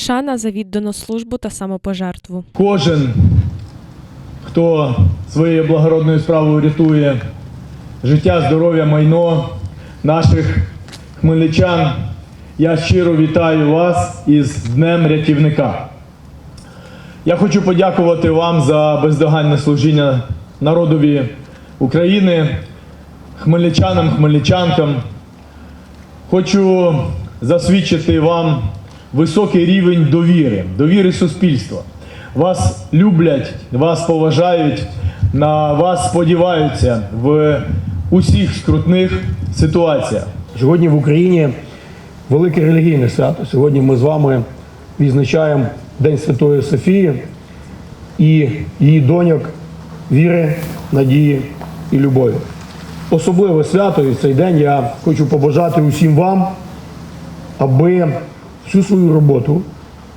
Шана за віддану службу та самопожертву. Кожен, хто своєю благородною справою рятує життя, здоров'я, майно наших хмельничан, я щиро вітаю вас із Днем рятівника. Я хочу подякувати вам за бездоганне служіння народові України, хмельничанам, хмельничанкам. Хочу засвідчити вам високий рівень довіри, довіри суспільства. Вас люблять, вас поважають, на вас сподіваються в усіх скрутних ситуаціях. Сьогодні в Україні велике релігійне свято. Сьогодні ми з вами відзначаємо День Святої Софії і її доньок віри, надії і любові. Особливе свято і цей день я хочу побажати усім вам, аби всю свою роботу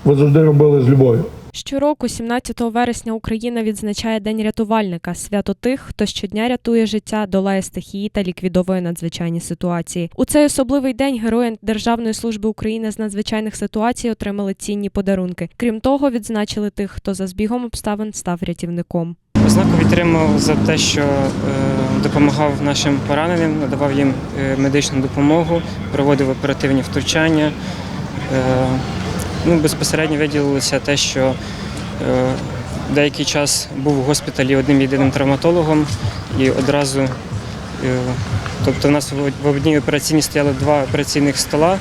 ви завжди робили з любов'ю. Щороку, 17 вересня, Україна відзначає День рятувальника свято тих, хто щодня рятує життя, долає стихії та ліквідовує надзвичайні ситуації. У цей особливий день герої Державної служби України з надзвичайних ситуацій отримали цінні подарунки. Крім того, відзначили тих, хто за збігом обставин став рятівником. Ознаку відтримав за те, що е, допомагав нашим пораненим, надавав їм е, медичну допомогу, проводив оперативні втручання. Е, ну, безпосередньо виділилося те, що е, деякий час був у госпіталі одним єдиним травматологом і одразу, е, тобто в нас в- в одній операційній стояли два операційних стола.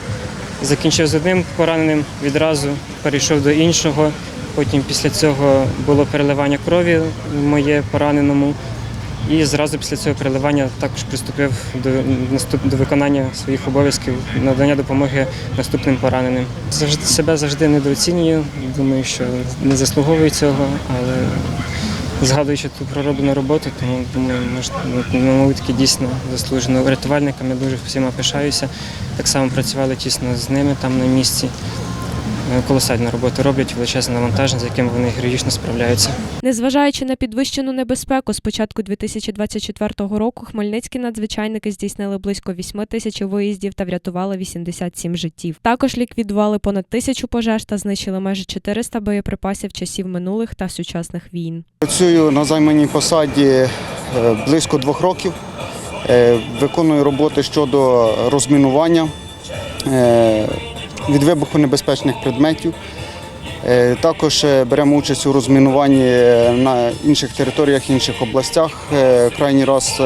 Закінчив з одним пораненим, відразу перейшов до іншого. Потім після цього було переливання крові моє пораненому. І зразу після цього переливання також приступив до наступ до виконання своїх обов'язків надання допомоги наступним пораненим. Завжди себе завжди недооцінюю. Думаю, що не заслуговую цього, але згадуючи ту пророблену роботу, тому думаю, може, ну, таки дійсно заслужено рятувальниками. Дуже всіма пишаюся. Так само працювали тісно з ними там на місці. Е, Колосальну роботу роблять величезне навантаження, з яким вони героїчно справляються. Незважаючи на підвищену небезпеку, з початку 2024 року хмельницькі надзвичайники здійснили близько 8 тисяч виїздів та врятували 87 життів. Також ліквідували понад тисячу пожеж та знищили майже 400 боєприпасів часів минулих та сучасних війн. Працюю на займаній посаді е, близько двох років. Е, Виконую роботи щодо розмінування від вибухонебезпечних предметів. Е, Також е, беремо участь у розмінуванні е, на інших територіях, інших областях. Крайній раз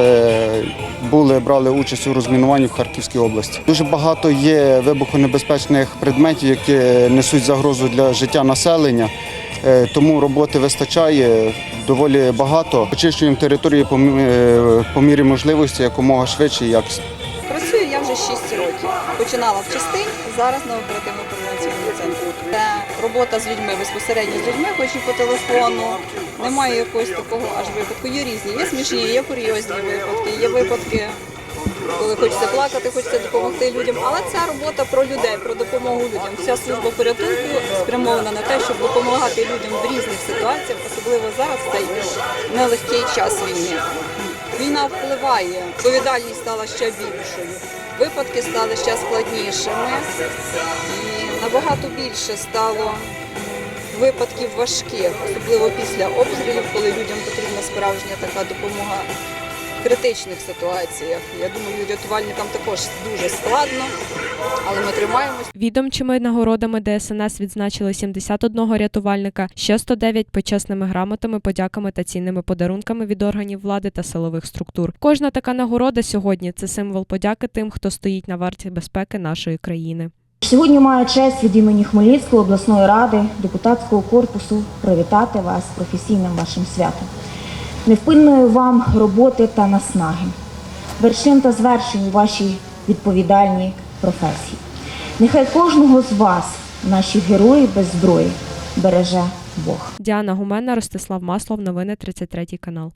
були, брали участь у розмінуванні в Харківській області. Дуже багато є вибухонебезпечних предметів, які несуть загрозу для життя населення. Тому роботи вистачає доволі багато. Очищуємо території по мірі можливості якомога швидше і якісно. Вже 6 років. Починала в частині, зараз на оперативно-координаційному центрі. Це робота з людьми безпосередньо з людьми, хоч і по телефону. Немає якогось такого аж випадку. Є різні, є смішні, є курйозні випадки, є випадки, коли хочеться плакати, хочеться допомогти людям. Але ця робота про людей, про допомогу людям. Вся служба порятунку спрямована на те, щоб допомагати людям в різних ситуаціях, особливо зараз в цей нелегкий час війни. Війна впливає, відповідальність стала ще більшою, випадки стали ще складнішими. І набагато більше стало випадків важких, особливо після обстрілів, коли людям потрібна справжня така допомога критичних ситуаціях. Я думаю, рятувальникам також дуже складно, але ми тримаємося. Відомчими нагородами ДСНС відзначили 71 рятувальника, ще 109 почесними грамотами, подяками та цінними подарунками від органів влади та силових структур. Кожна така нагорода сьогодні це символ подяки тим, хто стоїть на варті безпеки нашої країни. Сьогодні маю честь від імені Хмельницької обласної ради, депутатського корпусу привітати вас з професійним вашим святом. Невпинної вам роботи та наснаги, вершин та звершень у вашій відповідальній професії. Нехай кожного з вас, наші герої без зброї, береже Бог. Діана Гумена, Ростислав Маслов, новини 33 канал.